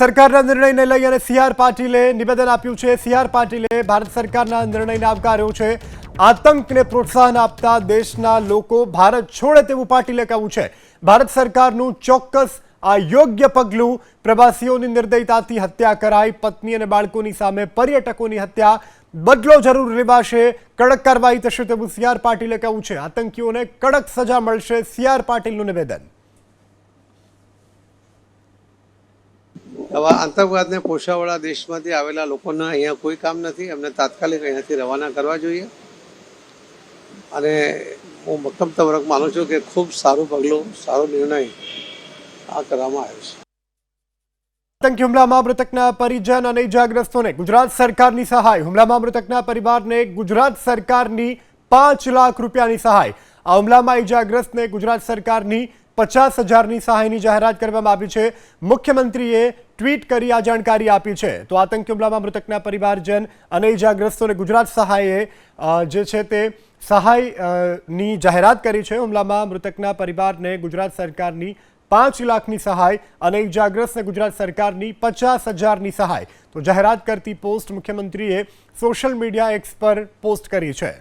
સરકારના નિર્ણયને લઈ અને સીઆર પાટીલે નિવેદન આપ્યું છે. સીઆર પાટીલે ભારત સરકારના નિર્ણયને આવકાર્યો છે. આતંકને પ્રોત્સાહન આપતા દેશના લોકો ભારત છોડે તેવું પાટીલે કહ્યું છે. ભારત સરકારનું ચોક્કસ આ યોગ્ય પગલું પ્રવાસીઓની નિર્દયતાથી હત્યા કરાઈ, પત્ની અને બાળકોની સામે પર્યટકોની હત્યા. બદલો જરૂર લેવાશે, કડક કાર્યવાહી થશે તેવું સીઆર પાટીલે કહ્યું છે. આતંકીઓને કડક સજા મળશે. સીઆર પાટીલનું નિવેદન. આવા આતંકવાદને પોષાવાળા દેશમાંથી આવેલા લોકોના અહીંયા કોઈ કામ નથી. એમને તાત્કાલિક અહીંયાથી રવાના કરવા જોઈએ. અને હું મક્કમ તવરક માનું છું કે ખૂબ સારું પગલું, સારો નિર્ણય આ કરવામાં આવ્યો છે. આતંકી હુમલામાં મૃતકના પરિજન અને ઇજાગ્રસ્તોને ગુજરાત સરકારની સહાય. હુમલામાં મૃતકના પરિવારને ગુજરાત સરકારની પાંચ લાખ રૂપિયાની સહાય. આ હુમલામાં ઇજાગ્રસ્તને ગુજરાત સરકારની પચાસ હજારની સહાયની જાહેરાત કરવામાં આવી છે. મુખ્યમંત્રીએ ટ્વીટ કરી આ જાણકારી આપી છે. તો આતંકી હુમલામાં મૃતકના પરિવારજન અને ઇજાગ્રસ્તોને ગુજરાત સહાયે જે છે તે સહાયની જાહેરાત કરી છે. હુમલામાં મૃતકના પરિવારને ગુજરાત સરકારની પાંચ લાખની સહાય અને ઇજાગ્રસ્તને ગુજરાત સરકારની પચાસ હજારની સહાય. તો જાહેરાત કરતી પોસ્ટ મુખ્યમંત્રીએ સોશિયલ મીડિયા એક્સ પર પોસ્ટ કરી છે.